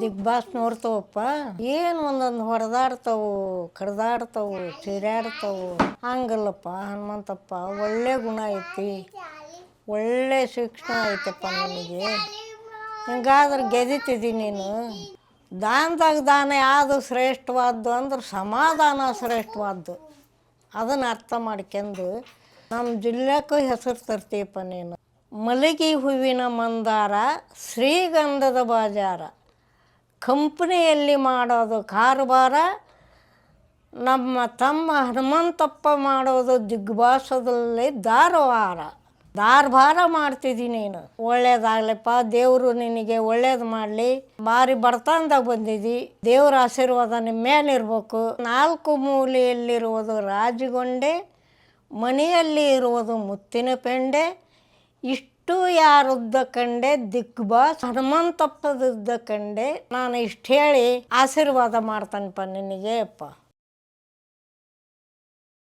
ದಿಗ್ boss ನೋಡ್ತಾವಪ್ಪ. ಏನು ಒಂದೊಂದು ಹೊಡೆದಾಡ್ತಾವು ಕಡ್ದಾಡ್ತಾವು ಚೀರಾಡ್ತಾವು ಹಂಗಲ್ಲಪ್ಪ, ಹನುಮಂತಪ್ಪ, ಒಳ್ಳೆ ಗುಣ ಐತಿ. ಒಳ್ಳೆ ಶಿಕ್ಷಣ ಐತಪ್ಪ ನನಗೆ. ಹಿಂಗಾದ್ರೆ ಗೆದಿತಿದಿ ನೀನು. ದಾನದಾಗ ದಾನ ಯಾವುದು ಶ್ರೇಷ್ಠವಾದ್ದು ಅಂದ್ರೆ ಸಮಾಧಾನ ಶ್ರೇಷ್ಠವಾದ್ದು. ಅದನ್ನು ಅರ್ಥ ಮಾಡ್ಕೊಂಡು ನಮ್ಮ ಜಿಲ್ಲೆಕ್ಕೂ ಹೆಸರು ತರ್ತೀಯಪ್ಪ ನೀನು. ಮಲಗಿ ಹೂವಿನ ಮಂದಾರ, ಶ್ರೀಗಂಧದ ಬಾಜಾರ. ಕಂಪ್ನಿಯಲ್ಲಿ ಮಾಡೋದು ಕಾರುಬಾರ ನಮ್ಮ ತಮ್ಮ ಹನುಮಂತಪ್ಪ ಮಾಡೋದು ದಿಗ್ಭಾಸದಲ್ಲಿ ಧಾರವಾರ. ದಾರಭಾರ ಮಾಡ್ತಿದ್ದೀನಿ ನೀನು. ಒಳ್ಳೇದಾಗ್ಲಪ್ಪ, ದೇವರು ನಿನಗೆ ಒಳ್ಳೇದು ಮಾಡಲಿ. ಬಾರಿ ಬಡತನದಾಗ ಬಂದಿದ್ದಿ ದೇವ್ರ ಆಶೀರ್ವಾದ ನಿಮ್ಮ ಮೇಲೆ ಇರಬೇಕು ನಾಲ್ಕು ಮೂಲೆಯಲ್ಲಿರುವುದು ರಾಜಗೊಂಡೆ, ಮನೆಯಲ್ಲಿ ಇರುವುದು ಮುತ್ತಿನ ಪೆಂಡೆ. ಇಷ್ಟು ಯಾರುದ್ದ ಕಂಡೆ ದಿಗ್ಬಾಸ್ ಹನುಮಂತಪ್ಪದುದ್ದ ಕಂಡೆ ನಾನು ಇಷ್ಟು ಹೇಳಿ ಆಶೀರ್ವಾದ ಮಾಡ್ತಾನಪ್ಪ ನಿನಗೆ ಅಪ್ಪ.